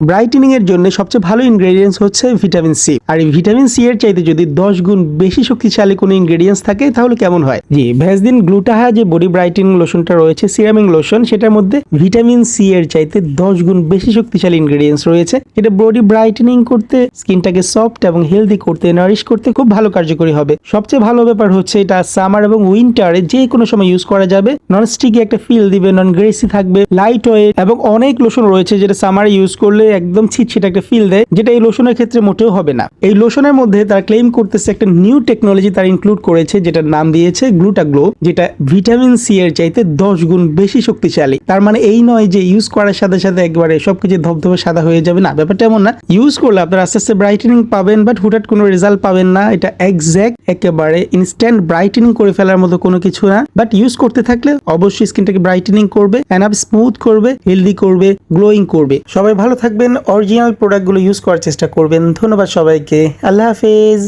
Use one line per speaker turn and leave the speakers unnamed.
Brightening এর জন্য সবচেয়ে ভালো ইনগ্রেডিয়েন্টস হচ্ছে ভিটামিন সি আর এই ভিটামিন সি এর চাইতে যদি দশ গুণ বেশি শক্তিশালী কোনো ইনগ্রেডিয়েন্টস থাকে, তাহলে কেমন হয়? জি ভ্যাসদিন গ্লুটাহা যে বডি ব্রাইটেনিং লোশনটা রয়েছে সিরামিং লোশন সেটার মধ্যে ভিটামিন সি এর চাইতে দশ গুণ বেশি শক্তিশালী ইনগ্রেডিয়েন্টস রয়েছে। এটা বডি ব্রাইটেনিং করতে স্কিনটাকে সফট এবং হেলদি করতে নারিশ করতে খুব ভালো কার্যকরী হবে। সবচেয়ে ভালো ব্যাপার হচ্ছে এটা সামার এবং উইন্টারে যে কোনো সময় ইউজ করা যাবে। নন স্টিকি একটা ফিল দিবে নন গ্রেসি থাকবে লাইট ওয়েট এবং অনেক লোশন রয়েছে যেটা সামারে ইউজ করলে একদম ছিটছিট একটা ফিল দেয়, যেটা এই লোশনের ক্ষেত্রে মোটেও হবে না। এই লোশনের মধ্যে তারা ক্লেম করতেছে একটা নিউ টেকনোলজি তারা ইনক্লুড করেছে, যেটার নাম দিয়েছে গ্লুটাগ্লো যেটা ভিটামিন সি এর চাইতে দশ গুণ বেশি শক্তিশালী। তার মানে এই নয় যে ইউজ করার সাথে সাথে একবারে সবকিছু ধবধবে সাদা হয়ে যাবে। না, ব্যাপারটা এমন না। ইউজ করলে আপনারা আস্তে আস্তে ব্রাইটেনিং পাবেন বাট হুটাট কোনো রেজাল্ট পাবেন না। এটা একজ্যাক্ট একেবারে ইনস্ট্যান্ট ব্রাইটেনিং করে ফেলার মতো কোনো কিছু না। বাট ইউজ করতে থাকলে অবশ্যই স্কিনটাকে ব্রাইটেনিং করবে অ্যান্ড স্মুথ করবে হেলদি করবে গ্লোয়িং করবে। সবাই ভালো থাকবেন অরিজিনাল প্রোডাক্টগুলো ইউজ করার চেষ্টা করবেন। ধন্যবাদ সবাইকে। আল্লাহ হাফেজ।